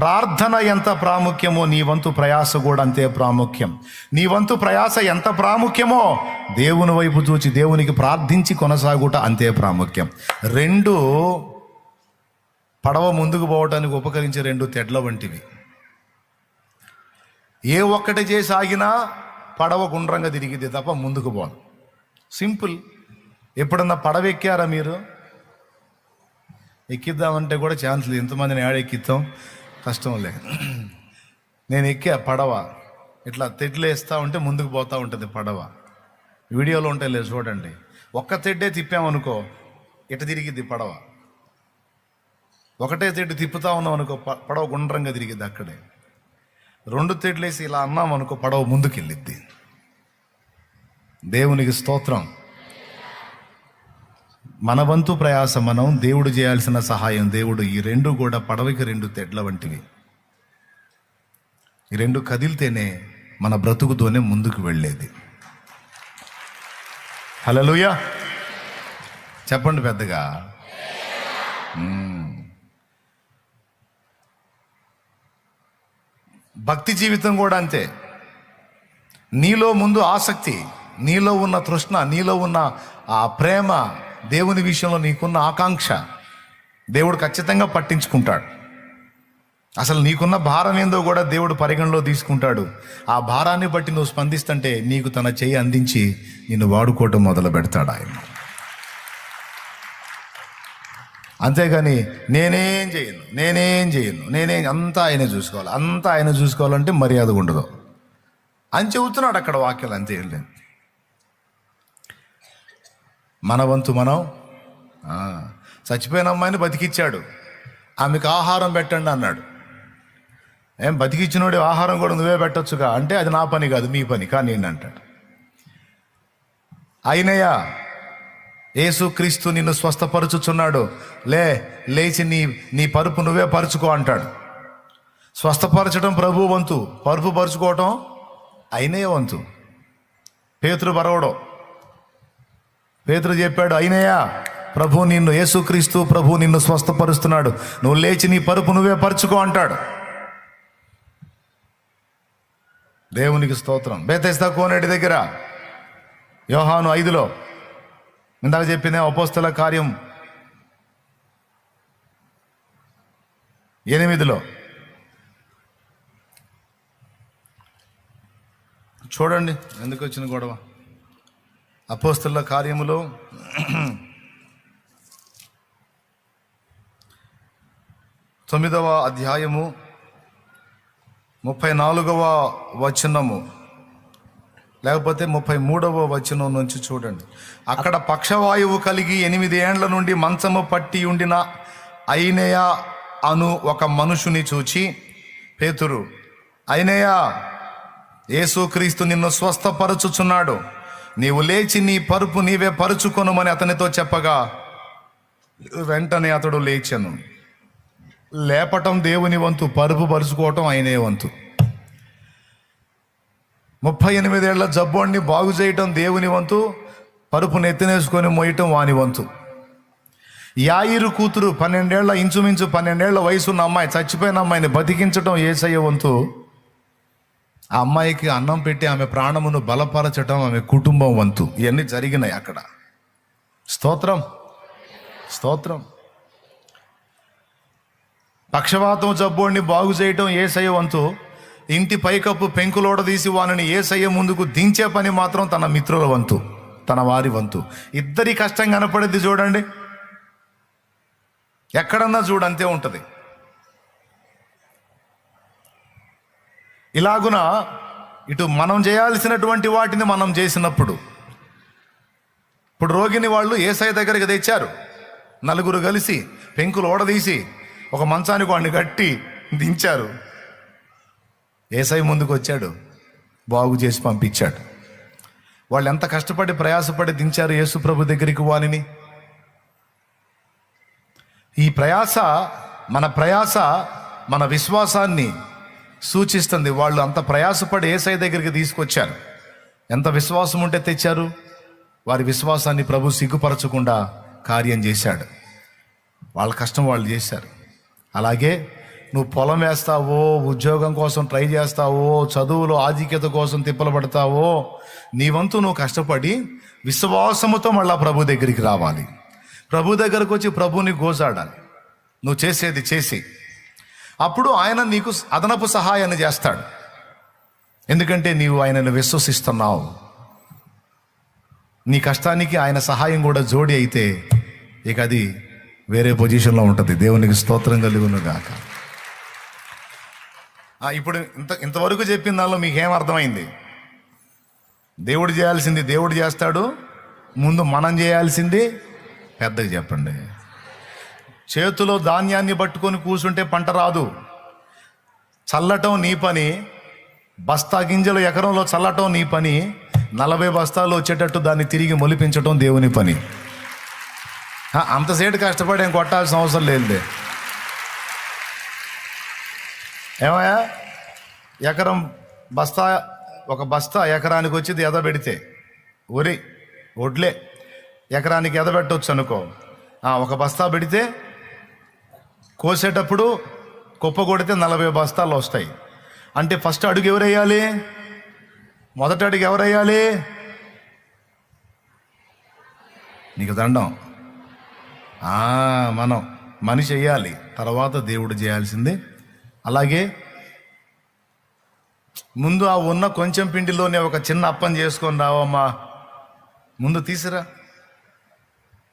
ప్రార్థన ఎంత ప్రాముఖ్యమో నీ వంతు ప్రయాస కూడా అంతే ప్రాముఖ్యం. నీ వంతు ప్రయాస ఎంత ప్రాముఖ్యమో దేవుని వైపు చూచి దేవునికి ప్రార్థించి కొనసాగుట అంతే ప్రాముఖ్యం. రెండు పడవ ముందుకు పోవటానికి ఉపకరించే రెండు తెడ్ల వంటివి. ఏ ఒక్కటి చేసి ఆగినా పడవ గుండ్రంగా తిరిగితే తప్ప ముందుకు పోదు. సింపుల్. ఎప్పుడన్నా పడవ ఎక్కారా మీరు? ఎక్కిద్దామంటే కూడా ఛాన్స్ లేదు. ఎంతమందిని ఏడ ఎక్కిద్దాం కష్టంలే నేను ఎక్కే పడవ ఇట్లా తెడ్లేస్తూ ఉంటే ముందుకు పోతూ ఉంటుంది పడవ. వీడియోలో ఉంటాయి లేదు చూడండి. ఒక్క తెడ్డే తిప్పామనుకో ఇట తిరిగిద్ది పడవ. ఒకటే తెడ్డు తిప్పుతా ఉన్నాం అనుకో పడవ గుండ్రంగా తిరిగిద్ది అక్కడే. రెండు తెడ్లేసి ఇలా అన్నాం అనుకో పడవ ముందుకెళ్ళిద్ది. దేవునికి స్తోత్రం. మన వంతు ప్రయాస మనం దేవుడు చేయాల్సిన సహాయం దేవుడు ఈ రెండు కూడా పడవకి రెండు తెడ్ల వంటివి. ఈ రెండు కదిలితేనే మన బ్రతుకుతోనే ముందుకు వెళ్ళేది. హలోయ చెప్పండి పెద్దగా. భక్తి జీవితం కూడా అంతే. నీలో ముందు ఆసక్తి నీలో ఉన్న తృష్ణ నీలో ఉన్న ఆ ప్రేమ దేవుని విషయంలో నీకున్న ఆకాంక్ష దేవుడు ఖచ్చితంగా పట్టించుకుంటాడు. అసలు నీకున్న భారం ఏందో కూడా దేవుడు పరిగణలో తీసుకుంటాడు. ఆ భారాన్ని బట్టి నువ్వు స్పందిస్తుంటే నీకు తన చెయ్యి అందించి నిన్ను వాడుకోవటం మొదలు పెడతాడు ఆయన. అంతేగాని నేనేం చేయను నేనేం చేయను నేనేం అంతా ఆయన చూసుకోవాలి అంతా ఆయన చూసుకోవాలంటే మర్యాద ఉండదు అని చెబుతున్నాడు అక్కడ వాక్యాలు అంతే లేదు. మన వంతు మనం చచ్చిపోయిన అమ్మాయిని బతికిచ్చాడు. ఆమెకు ఆహారం పెట్టండి అన్నాడు. ఏం బతికిచ్చినోడి ఆహారం కూడా నువ్వే పెట్టొచ్చుగా? అంటే అది నా పని కాదు మీ పని. కానీ నేను అంటాడు. అయినయ్యా యేసుక్రీస్తు నిన్ను స్వస్థపరుచుచున్నాడు. లే లేచి నీ నీ పరుపు నువ్వే పరుచుకో అంటాడు. స్వస్థపరచడం ప్రభు వంతు. పరుపు పరుచుకోవటం అయినయ్య వంతు. పేతురు బరవడం పేతురు చెప్పాడు అయినయ్యా ప్రభు నిన్ను యేసుక్రీస్తు ప్రభు నిన్ను స్వస్థపరుస్తున్నాడు. నువ్వు లేచి నీ పరుపు నువ్వే పరుచుకో అంటాడు. దేవునికి స్తోత్రం. బేతేస్తా కోనేటి దగ్గర యోహాను ఐదులో ఇందాక చెప్పిందే అపోస్తల కార్యం ఎనిమిదిలో. చూడండి ఎందుకు వచ్చిన గొడవ? అపోస్తుల కార్యములో తొమ్మిదవ అధ్యాయము ముప్పై నాలుగవ వచనము. లేకపోతే ముప్పై మూడవ వచనం నుంచి చూడండి. అక్కడ పక్షవాయువు కలిగి ఎనిమిది ఏండ్ల నుండి మంచము పట్టి ఉండిన అయినయ అను ఒక మనుషుని చూచి పేతురు అయినయ యేసుక్రీస్తు నిన్ను స్వస్థపరచుచున్నాడు. నీవు లేచి నీ పరుపు నీవే పరుచుకొనుమని అతనితో చెప్పగా వెంటనే అతడు లేచెను. లేపటం దేవుని వంతు పరుపు పరుచుకోవటం ఆయనే వంతు. ముప్పై ఎనిమిదేళ్ళ జబ్బోడిని బాగు చేయటం దేవుని వంతు పరుపు నెత్తినేసుకొని మోయటం వాని వంతు. యాయిరు కూతురు పన్నెండేళ్ళ ఇంచుమించు పన్నెండేళ్ళ వయసున్న అమ్మాయి చచ్చిపోయిన అమ్మాయిని బతికించటం ఏసయ్య వంతు ఆ అమ్మాయికి అన్నం పెట్టి ఆమె ప్రాణమును బలపరచటం ఆమె కుటుంబం వంతు. ఇవన్నీ జరిగినాయి అక్కడ. స్తోత్రం. స్తోత్రం. పక్షవాతం జబ్బోడిని బాగు చేయటం ఏసయ్య వంతు. ఇంటి పైకప్పు పెంకులోడ తీసి వానిని ఏసయ్య ముందుకు దించే పని మాత్రం తన మిత్రుల వంతు తన వారి వంతు. ఇద్దరి కష్టం కనపడేది చూడండి. ఎక్కడన్నా చూడంతే ఉంటుంది. ఇలాగున ఇటు మనం చేయాల్సినటువంటి వాటిని మనం చేసినప్పుడు ఇప్పుడు రోగిని వాళ్ళు ఏసఐ దగ్గరికి తెచ్చారు. నలుగురు కలిసి పెంకులు ఓడదీసి ఒక మంచానికి వాడిని కట్టి దించారు. ఏసై ముందుకు వచ్చాడు బాగు చేసి పంపించాడు. వాళ్ళు ఎంత కష్టపడి ప్రయాసపడి దించారు యేసు ప్రభు దగ్గరికి వాణిని ఈ ప్రయాస మన ప్రయాస మన విశ్వాసాన్ని సూచిస్తుంది. వాళ్ళు అంత ప్రయాసపడి ఏసై దగ్గరికి తీసుకొచ్చారు. ఎంత విశ్వాసం ఉంటే తెచ్చారు? వారి విశ్వాసాన్ని ప్రభు సిగ్గుపరచకుండా కార్యం చేశాడు. వాళ్ళ కష్టం వాళ్ళు చేశారు. అలాగే నువ్వు పొలం వేస్తావో ఉద్యోగం కోసం ట్రై చేస్తావో చదువులో ఆధిక్యత కోసం తిప్పలు పడతావో నీ వంతు నువ్వు కష్టపడి విశ్వాసముతో మళ్ళా ప్రభు దగ్గరికి రావాలి. ప్రభు దగ్గరకు వచ్చి ప్రభుని గోజాడాలి. నువ్వు చేసేది చేసి అప్పుడు ఆయన నీకు అదనపు సహాయాన్ని చేస్తాడు. ఎందుకంటే నీవు ఆయనను విశ్వసిస్తున్నావు. నీ కష్టానికి ఆయన సహాయం కూడా జోడి అయితే ఇక అది వేరే పొజిషన్లో ఉంటుంది. దేవునికి స్తోత్రం కలుగును గాక ఇప్పుడు ఇంత ఇంతవరకు చెప్పిన దానిలో మీకేం అర్థమైంది? దేవుడు చేయాల్సింది దేవుడు చేస్తాడు. ముందు మనం చేయాల్సింది పెద్దగా చెప్పండి. చేతిలో ధాన్యాన్ని పట్టుకొని కూర్చుంటే పంట రాదు. చల్లటం నీ పని. బస్తా గింజలు ఎకరంలో చల్లటం నీ పని. నలభై బస్తాలు వచ్చేటట్టు దాన్ని తిరిగి మొలిపించటం దేవుని పని. అంతసేపు అంతసేటు కష్టపడి ఏం కొట్టాల్సిన అవసరం లేదులే. ఏమయ్యా? ఎకరం బస్తా ఒక బస్తా ఎకరానికి వచ్చేది ఎదబెడితే ఒరి ఒడ్లే. ఎకరానికి ఎదబెట్టవచ్చు అనుకో. ఒక బస్తా పెడితే కోసేటప్పుడు కుప్ప కొడితే నలభై బస్తాలు వస్తాయి. అంటే ఫస్ట్ అడుగు ఎవరేయాలి మొదటి అడుగు ఎవరేయాలి నీకు దండం. మనం మనిషి వేయాలి తర్వాత దేవుడు చేయాల్సింది. అలాగే ముందు ఆ ఉన్న కొంచెం పిండిలోనే ఒక చిన్న అప్పం చేసుకొని రావమ్మా. ముందు తీసిరా.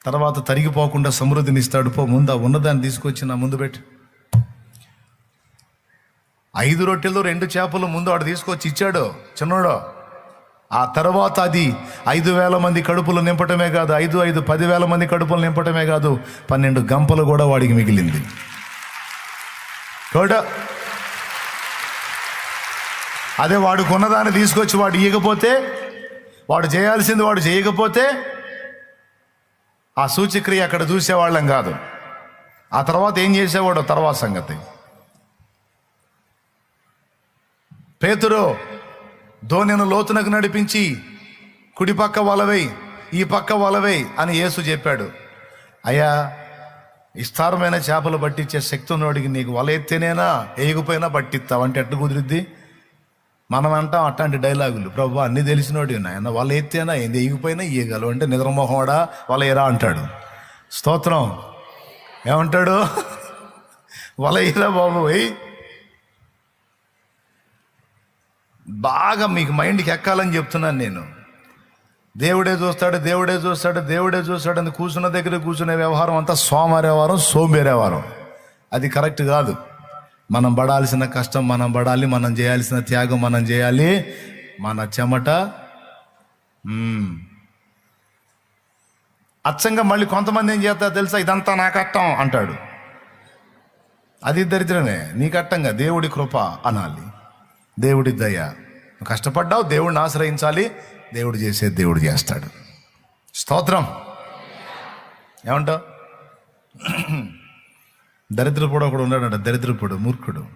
తర్వాత తరిగిపోకుండా సమృద్ధిని ఇస్తాడు. పో ముందు ఆ ఉన్నదాన్ని తీసుకొచ్చి నా ముందు పెట్టి. ఐదు రొట్టెలు రెండు చేపలు ముందు వాడు తీసుకొచ్చి ఇచ్చాడు. చిన్నోడు ఆ తర్వాత అది ఐదు వేల మంది కడుపులు నింపటమే కాదు ఐదు ఐదు పదివేల మంది కడుపులు నింపటమే కాదు పన్నెండు గంపలు కూడా వాడికి మిగిలింది. చూడ అదే వాడు కొన్నదాన్ని తీసుకొచ్చి వాడు ఇయ్యకపోతే వాడు చేయాల్సింది వాడు చేయకపోతే ఆ సూచక్రియ అక్కడ చూసేవాళ్ళం కాదు. ఆ తర్వాత ఏం చేసేవాడు తర్వాత సంగతి. పేతురు ధోనిను లోతునకు నడిపించి కుడిపక్క వలవై ఈ పక్క వలవై అని యేసు చెప్పాడు. అయ్యా విస్తారమైన చేపలు పట్టించే శక్తి ఉన్నవాడికి నీకు వల ఎత్తేనేనా వేయకపోయినా పట్టిస్తావు? అంటే ఎట్టు కుదిరిద్ది? మనం అంటాం అట్లాంటి డైలాగులు. ప్రభు అన్ని తెలిసినోడు నాయన. వాళ్ళు ఎత్తేనా ఏంది ఎగిపోయినా ఇయ్యగలవు అంటే నిద్రమోహోడా వాళ్ళ ఎరా అంటాడు. స్తోత్రం. ఏమంటాడు? వలయరా బాబు బాగా మీకు మైండ్కి ఎక్కాలని చెప్తున్నాను నేను. దేవుడే చూస్తాడు దేవుడే చూస్తాడు దేవుడే చూస్తాడు అని కూర్చున్న దగ్గర కూర్చునే వ్యవహారం అంతా సోమవారం వ్యవహారం. అది కరెక్ట్ కాదు. మనం పడాల్సిన కష్టం మనం పడాలి మనం చేయాల్సిన త్యాగం మనం చేయాలి. మన చెమట అచ్చంగా మళ్ళీ కొంతమంది ఏం చేస్తారు తెలుసా? ఇదంతా నా కట్టం అంటాడు. అది దరిద్రమే. నీ కట్టంగా దేవుడి కృప అనాలి. దేవుడి దయ. కష్టపడ్డావు దేవుడిని ఆశ్రయించాలి. దేవుడు చేసే దేవుడు చేస్తాడు. స్తోత్రం. ఏమంటావు? దరిద్రపుడు ఒకడు ఉన్నాడంట దరిద్రపుడు మూర్ఖుడు.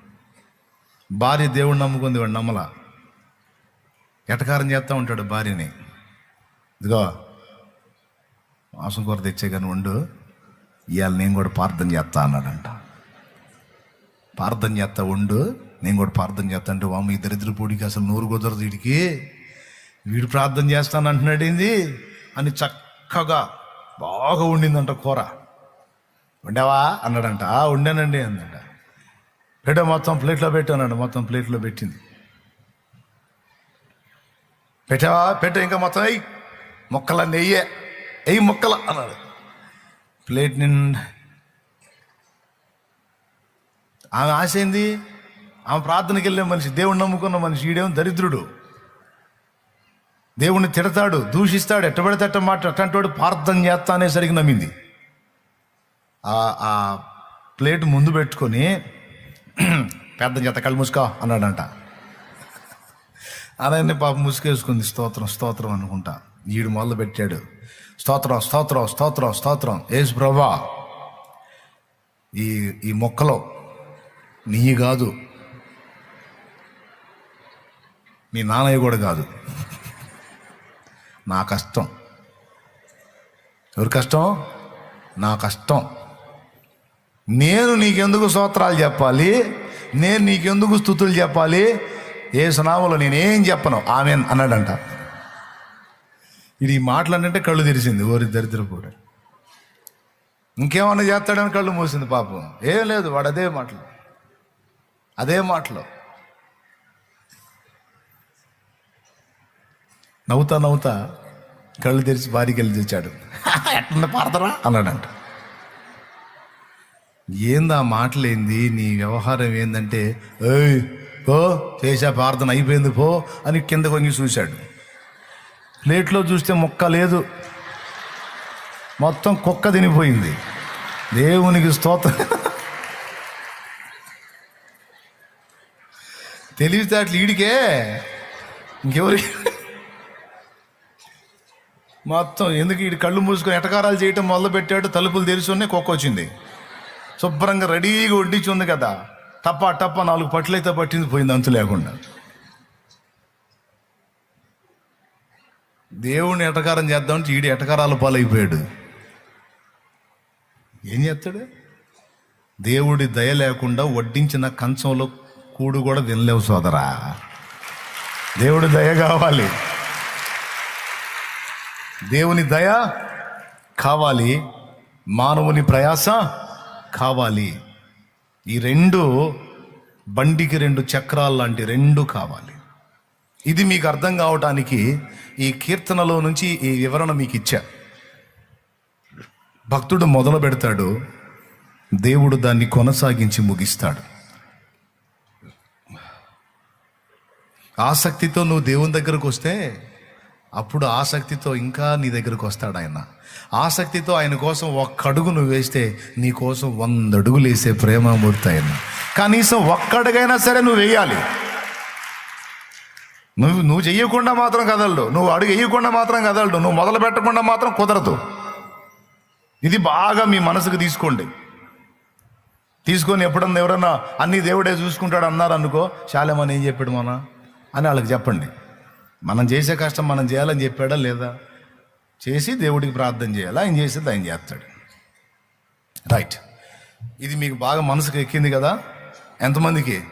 భార్య దేవుడు నమ్ముకుంది వాడు నమ్మల. ఎటకారం చేస్తూ ఉంటాడు భార్యని. ఇదిగో మాంసం కూర తెచ్చే కానీ ఉండు ఇవాళ నేను కూడా ప్రార్థన చేస్తా అన్నాడంట. ప్రార్థన చేస్తా ఉండు నేను కూడా ప్రార్థన చేస్తా అంటే వామ్మ ఈ దరిద్రపూడికి అసలు నూరు కుదరదు వీడికి. వీడు ప్రార్థన చేస్తాను అంటున్నాడు ఏంది? అని చక్కగా బాగా ఉండిందంట కూర. ఉండవా? అన్నాడంట. "ఆ, వండానండి అందంట పెట్ట మొత్తం ప్లేట్లో పెట్టానండి మొత్తం ప్లేట్లో పెట్టింది. పెట్టావా? పెట్టా ఇంకా మొత్తం అయ్యి మొక్కలన్నీ వెయ్యే వెయ్యి మొక్కల అన్నాడు. ప్లేట్ నిండా. ఆమె ఆశ ఏంది? ఆమె ప్రార్థనకి వెళ్ళే మనిషి దేవుణ్ణి నమ్ముకున్న మనిషి ఈడేమో దరిద్రుడు. దేవుణ్ణి తిడతాడు దూషిస్తాడు ఎట్టబడితే అట్ట మాట అట్లాంటి ప్రార్థన చేస్తా అనేసరికి నమ్మింది. ఆ ప్లేట్ ముందు పెట్టుకొని పెద్ద చేత కళ్ళు మూసుకో అన్నాడంట. అలానే పాప ముసుకేసుకుంది స్తోత్రం స్తోత్రం అనుకుంటా. ఈడు మొదలు పెట్టాడు. స్తోత్రం స్తోత్రం స్తోత్రం స్తోత్రం. ఏసు ప్రభా ఈ ఈ మొక్కలో నీ కాదు. మీ నాన్నయ్య కూడా కాదు. నా కష్టం. ఎవరి కష్టం? నా కష్టం. నేను నీకెందుకు స్తోత్రాలు చెప్పాలి? నేను నీకెందుకు స్థుతులు చెప్పాలి? ఏ సునామలో నేనేం చెప్పను. ఆమె అన్నాడంట. ఇది ఈ మాటలనంటే కళ్ళు తెరిచింది. ఓరి దరిద్ర కూడా ఇంకేమన్నా చేస్తాడని కళ్ళు మూసింది పాపం. ఏం లేదు వాడు అదే మాటలు. అదే మాటలు. నవ్వుతా నవ్వుతా కళ్ళు తెరిచి భారీకి వెళ్ళి తెచ్చాడు. ఎట్లా పాడతారా? అన్నాడంట. ఏందా మాటలేంది? నీ వ్యవహారం ఏందంటే ఏయ్ పో చేసా ప్రార్థన అయిపోయింది పో అని కింద కొంగి చూశాడు. ప్లేట్లో చూస్తే మొక్క లేదు. మొత్తం కుక్క తినిపోయింది. దేవునికి స్తోత్రం. తెలివితేటలు ఈడికే. ఇంకెవరి? మొత్తం ఎందుకు ఈ కళ్ళు మూసుకొని ఎటకారాలు చేయటం మొదలు పెట్టాడు తలుపులు తెరిచి ఉన్నాయి కుక్క వచ్చింది. శుభ్రంగా రెడీగా వడ్డించి ఉంది కదా. టప్ప టప్ప నాలుగు పట్లయితే పట్టింది పోయింది అంతు లేకుండా. దేవుణ్ణి ఎటకారం చేద్దామంటే ఈడు ఎటకారాల పాలైపోయాడు. ఏం చేస్తాడు? దేవుడి దయ లేకుండా వడ్డించిన కంచంలో కూడు కూడా తినలేవు సోదరా. దేవుడి దయ కావాలి. దేవుని దయ కావాలి. మానవుని ప్రయాస కావాలి. ఈ రెండు బండికి రెండు చక్రాలు లాంటి రెండు కావాలి. ఇది మీకు అర్థం కావటానికి ఈ కీర్తనలో నుంచి ఈ వివరణ మీకు ఇచ్చా. భక్తుడు మొదలు పెడతాడు దేవుడు దాన్ని కొనసాగించి ముగిస్తాడు. ఆసక్తితో నువ్వు దేవుని దగ్గరకు వస్తే అప్పుడు ఆసక్తితో ఇంకా నీ దగ్గరకు వస్తాడు ఆయన. ఆసక్తితో ఆయన కోసం ఒక్క అడుగు నువ్వు వేస్తే నీ కోసం వంద అడుగులు వేసే ప్రేమమూర్తి ఆయన. కనీసం ఒక్క అడుగైనా సరే నువ్వు వేయాలి. నువ్వు నువ్వు చెయ్యకుండా మాత్రం కదలడు నువ్వు అడుగు వేయకుండా మాత్రం కదలడు నువ్వు మొదలు పెట్టకుండా మాత్రం కుదరదు. ఇది బాగా మీ మనసుకు తీసుకోండి. తీసుకొని ఎప్పుడన్నా ఎవరన్నా అన్ని దేవుడే చూసుకుంటాడు అన్నారు అనుకో చాలేమని ఏం చెప్పాడు మన అని వాళ్ళకి చెప్పండి. మనం చేసే కష్టం మనం చేయాలని చెప్పాడా లేదా? చేసి దేవుడికి ప్రార్థన చేయాలి? ఆయన చేసేది ఆయన చేస్తాడు. రైట్ ఇది మీకు బాగా మనసుకు ఎక్కింది కదా? ఎంతమందికి?